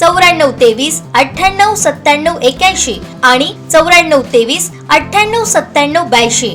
चौऱ्याण्णव तेवीस अठ्ठ्याण्णव सत्त्याण्णव एक्याऐंशी आणि चौऱ्याण्णव तेवीस अठ्ठ्याण्णव सत्त्याण्णव ब्याऐंशी.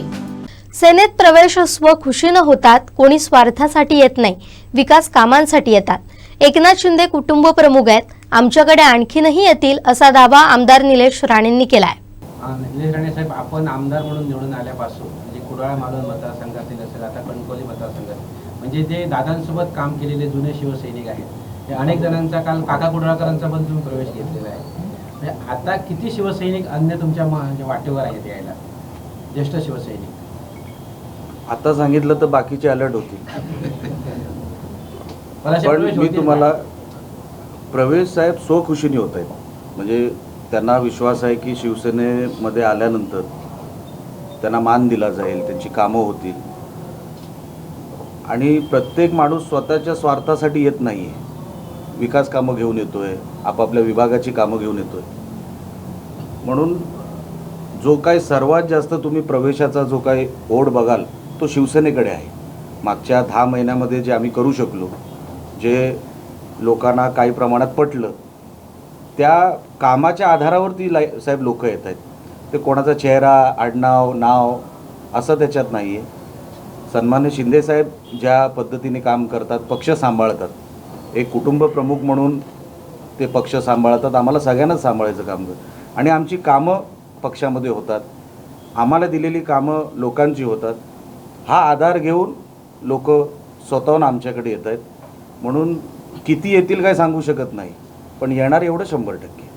सेनेत प्रवेश स्वखुशीनं होतात कोणी स्वार्थासाठी येत नाही विकास कामांसाठी येतात. एकनाथ शिंदे कुटुंब प्रमुख आहेत आमच्याकडे आणखीनही येतील असा दावा आमदार निलेश राणेंनी केलाय. हा, निलेश राणे साहेब आपण आमदार म्हणून निवडून आल्यापासून म्हणजे कुडाळ मालवण मतदारसंघातील असेल आता कणकोली मतदारसंघात म्हणजे जे दादांसोबत काम केलेले जुने शिवसैनिक आहेत अनेक जणांचा काल काका कुडाळकरांचा पण तुम्ही प्रवेश घेतलेला आहे. म्हणजे आता किती शिवसैनिक अन्य तुमच्या म्हणजे वाटेवर आहेत यायला? ज्येष्ठ शिवसैनिक. आता सांगितलं तर बाकीचे अलर्ट होतील. पण प्रवेश मी तुम्हाला? प्रवेश साहेब स्वखुशीने होत आहेत. म्हणजे त्यांना विश्वास आहे की शिवसेनेमध्ये आल्यानंतर त्यांना मान दिला जाईल त्यांची कामं होतील. आणि प्रत्येक माणूस स्वतःच्या स्वार्थासाठी येत नाही आहे विकास कामं घेऊन येतो आहे आपापल्या विभागाची कामं घेऊन येतो आहे म्हणून जो काय सर्वात जास्त तुम्ही प्रवेशाचा जो काय ओढ बघाल तो शिवसेनेकडे आहे. मागच्या दहा महिन्यामध्ये जे आम्ही करू शकलो जे लोकांना काही प्रमाणात पटलं त्या कामाच्या आधारावरती लाय साहेब लोक येत आहेत. ते कोणाचा चेहरा आडनाव नाव असं त्याच्यात नाही आहे सन्मान्य शिंदेसाहेब ज्या पद्धतीने काम करतात पक्ष सांभाळतात एक कुटुंब प्रमुख म्हणून ते पक्ष सांभाळतात. आम्हाला सगळ्यांनाच सांभाळायचं काम कर. आणि आमची कामं पक्षामध्ये होतात. आम्हाला दिलेली कामं लोकांची होतात. हा आधार घेऊन लोक स्वतःहून आमच्याकडे येत आहेत म्हणून किती येतील काय सांगू शकत नाही. पण येणार एवढं शंभर टक्के.